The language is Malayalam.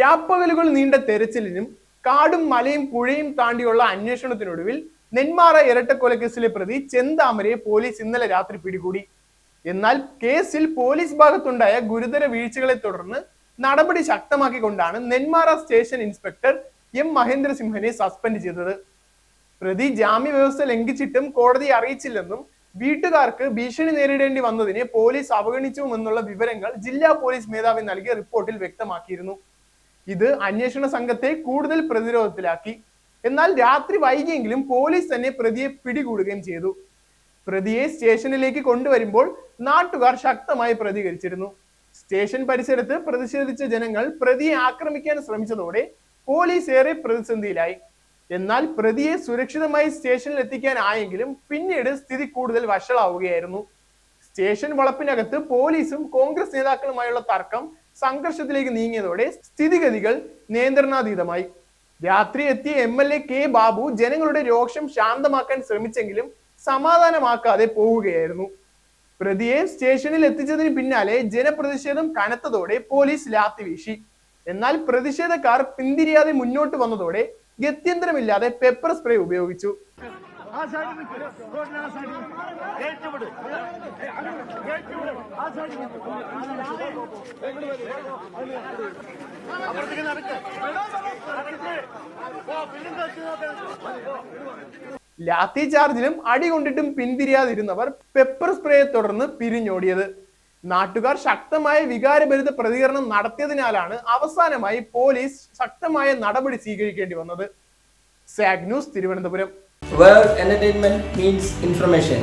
രാപ്പകലുകൾ നീണ്ട തെരച്ചിലിനും കാടും മലയും പുഴയും താണ്ടിയുള്ള അന്വേഷണത്തിനൊടുവിൽ നെന്മാറ ഇരട്ടക്കൊലക്കേസിലെ പ്രതി ചെന്താമരയെ പോലീസ് ഇന്നലെ രാത്രി പിടികൂടി. എന്നാൽ കേസിൽ പോലീസ് ഭാഗത്തുണ്ടായ ഗുരുതര വീഴ്ചകളെ തുടർന്ന് നടപടി ശക്തമാക്കിക്കൊണ്ടാണ് നെന്മാറ സ്റ്റേഷൻ ഇൻസ്പെക്ടർ എം മഹേന്ദ്രസിംഹനെ സസ്പെൻഡ് ചെയ്തത്. പ്രതി ജാമ്യ വ്യവസ്ഥ ലംഘിച്ചിട്ടും കോടതി അറിയിച്ചില്ലെന്നും വീട്ടുകാർക്ക് ഭീഷണി നേരിടേണ്ടി വന്നതിനെ പോലീസ് അവഗണിച്ചുവെന്നുള്ള വിവരങ്ങൾ ജില്ലാ പോലീസ് മേധാവി നൽകിയ റിപ്പോർട്ടിൽ വ്യക്തമാക്കിയിരുന്നു. ഇത് അന്വേഷണ സംഘത്തെ കൂടുതൽ പ്രതിരോധത്തിലാക്കി. എന്നാൽ രാത്രി വൈകിയെങ്കിലും പോലീസ് തന്നെ പ്രതിയെ പിടികൂടുകയും ചെയ്തു. പ്രതിയെ സ്റ്റേഷനിലേക്ക് കൊണ്ടുവരുമ്പോൾ നാട്ടുകാർ ശക്തമായി പ്രതികരിച്ചിരുന്നു. സ്റ്റേഷൻ പരിസരത്ത് പ്രതിഷേധിച്ച ജനങ്ങൾ പ്രതിയെ ആക്രമിക്കാൻ ശ്രമിച്ചതോടെ പോലീസ് ഏറെ പ്രതിസന്ധിയിലായി. എന്നാൽ പ്രതിയെ സുരക്ഷിതമായി സ്റ്റേഷനിൽ എത്തിക്കാനായെങ്കിലും പിന്നീട് സ്ഥിതി കൂടുതൽ വഷളാവുകയായിരുന്നു. സ്റ്റേഷൻ വളപ്പിനകത്ത് പോലീസും കോൺഗ്രസ് നേതാക്കളുമായുള്ള തർക്കം സംഘർഷത്തിലേക്ക് നീങ്ങിയതോടെ സ്ഥിതിഗതികൾ നിയന്ത്രണാതീതമായി. രാത്രി എത്തിയ M L A K Babu ജനങ്ങളുടെ രോഷം ശാന്തമാക്കാൻ ശ്രമിച്ചെങ്കിലും സമാധാനമാക്കാതെ പോവുകയായിരുന്നു. പ്രതിയെ സ്റ്റേഷനിൽ എത്തിച്ചതിന് പിന്നാലെ ജനപ്രതിഷേധം കനത്തതോടെ പോലീസ് ലാത്തി വീശി. എന്നാൽ പ്രതിഷേധക്കാർ പിന്തിരിയാതെ മുന്നോട്ട് വന്നതോടെ ഗത്യന്തരമില്ലാതെ പെപ്പർ സ്പ്രേ ഉപയോഗിച്ചു. ആ സൈഡിൽ ലാത്തി ചാർജിലും അടി കൊണ്ടിട്ടും പിന്തിരിയാതിരുന്നവർ പെപ്പർ സ്പ്രേയെ തുടർന്ന് പിരിഞ്ഞോടിയത്. നാട്ടുകാർ ശക്തമായ വികാരഭരിത പ്രതികരണം നടത്തിയതിനാലാണ് അവസാനമായി പോലീസ് ശക്തമായ നടപടി സ്വീകരിക്കേണ്ടി വന്നത്. Zag news Thiruvananthapuram. World entertainment means information.